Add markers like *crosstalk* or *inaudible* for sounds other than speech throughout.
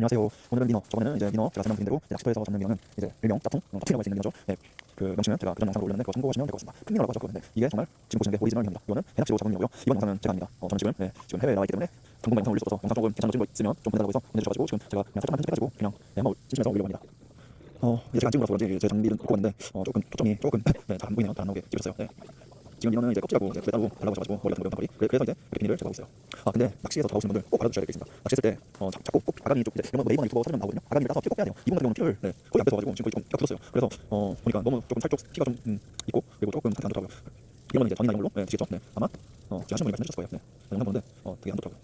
안녕하세요. 오늘은 민어. 저번에는 이제 민어 제가 설명드린 대로 낚시터에서 잡는 민어는 이제 일명 짜통, 어, 짜통이라고 할 수 있는 민어죠. 네, 그 명칭은 제가 그전 영상을 올렸는데 그거 참고하시면 될 것 같습니다. 큰 민어라고 하죠. 그런데 이게 정말 지금 보시는 게 오리지널 민어입니다. 이거는 해낚시로 잡은 민어고요. 이번 영상은 제가 합니다. 어, 저는 지금 네, 지금 해외에 나와 있기 때문에 당분간 영상 올릴 수 없어서 영상 조금 괜찮은 거 있으면 좀 보내달라고 해서 보내주셔가지고 지금 제가 그냥 살짝만 편집해가지고 그냥 네, 한번 심심해서 올리려고 합니다. 어, 이제 제가 안 찍은 거라서 그런지 제 장비를 놓고 왔는데 어, 조금 초점이 조금 *laughs* 네, 잘 안 보이네요. 잘 안 나오게 찍었어요. 네. 지금 민어는 이제 껍질하고 이제 따로 달라고 하셔가지고 머리 같은 거 그래- 그래서 이제 이렇게 비닐을 제거하고 있어요. 아 근데 낚시에서 잡아오시는 분들 꼭 알아두셔야 되겠습니다. 낚시했을 때 어, 자, 자꾸 꼭 아가미 쪽 이제 이런 거 네이버나 유튜버 찾으면 나오거든요. 아가미를 따서 꼭 빼야 돼요. 이분 같은 경우는 피를 네, 거의 안 뺏어가지고 지금 거의 좀약 굳었어요. 그래서 어, 보니까 너무 조금 살쪽 피가 좀 음, 있고 그리고 조금 안 좋더라고요. 이거는 이제 전이나 이걸로 네, 드시겠죠? 네, 아마 어, 제가 하신 분이 말씀해주셨을 거예요. 네, 영상 보는데 어, 되게 안 좋더라고요.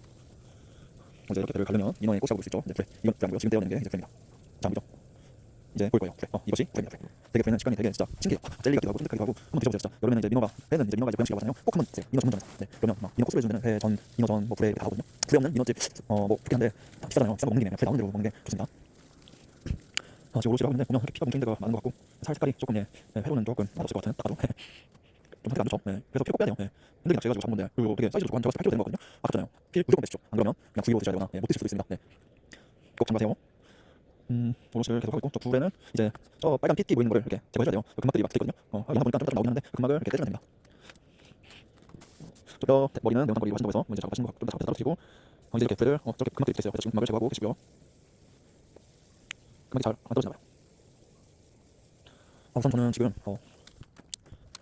이제 이렇게 배를 가르면 민어의 꽃이 잡을 수 있죠. 이제 그래, 이건 아니고요. 지금 떼어내는 게 이제 그입니다. 자, 보죠. 이제 보일 거예요. 그래. 어, 이것이 그입니다. 그래. 되게 배는 식감이 되게 진짜 신기해요. 아, 젤리 같기도 하고 쫀득하기도 하고 한번 드셔보세요. 진짜 여름에는 이제 민어가 배는 이제 민어가 이제 고양식이라고 하잖아요. 꼭 한번 드세요. 민어 전문점에서. 네, 그러면 막 민어 코스를 해주는 회전, 민어 전, 뭐 불에 다 하거든요. 불에 없는 민어집 어뭐 그렇긴 한데 다 비싸잖아요. 비싼 거 먹는 게 아니라 불에 나오는 대로 먹는 게 좋습니다. 아, 지금 오롯이 하고 있는데 보면 이렇게 피가 뭉친 데가 많은 것 같고 살 색깔이 조금 예, 네, 회로는 조금 맛없을 것 같은 딱 봐도 좀 상태가 안 좋죠. 네, 그래서 피꼭 빼야 돼요. 네. 힘들게 낚시해가지고 잡은 건데 그리고 되게 사이즈도 좋고 한 제가 8kg 되는 거거든요. 아깝잖아요. 피 무조건 빼시죠. 안 그러면 그냥 구이로 드셔야 되거나 예, 못 드실 수도 있습니다. 네. 꼭 참고하세요. 음, 오롯을 계속 하고 있고 저 불에는 이제 저 빨간 핏기 보이는 거를 이렇게 제거해줘야 돼요. 그 금막들이 막 붙어 있거든요. 어, 영상 보니까 좀 나오긴 하는데 그 금막을 이렇게 떼주면 됩니다. 저뼈 머리는 매운탕거리 하신다고 해서 뭐 작업하시는 것 같고 좀더 작업 따로 주시고 어, 이제 이렇게 불을 어, 저렇게 금막들이 붙어 있어요. 그래서 지금 금막을 제거하고 계시고요. 금막이 잘안 떨어지나 봐요. 어, 우선 저는 지금 어,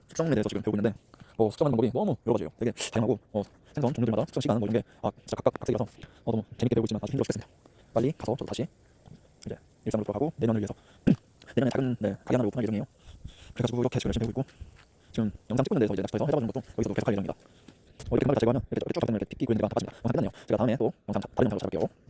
숙성에 대해서 지금 배우고 있는데 어, 숙성하는 방법이 너무 여러 가지예요. 되게 다양하고 어, 생선 종류들마다 숙성 시간 뭐 이런 게 아, 진짜 각각 각색이라서 어, 너무 재밌게 배우고 있지만 아주 힘들어 죽겠습니다. 빨리 가서 저도 다시 일상으로 돌아가고 내년을 위해서 *clears throat* 내년에 작은 네, 가게 하나를 오픈할 예정이에요. 그래가지고 이렇게 지금 열심히 배우고 있고 지금 영상 찍고 있는 데서 이제 낚시터에서 해봐주는 것도 여기서도 계속 할 예정입니다. 어, 이렇게 금방 제거하면 이렇게 쭉 잡으면 이렇게 핏기 구는 데가 다 빠집니다. 영상 끝났네요. 제가 다음에 또 영상 자- 다른 영상으로 잡을게요.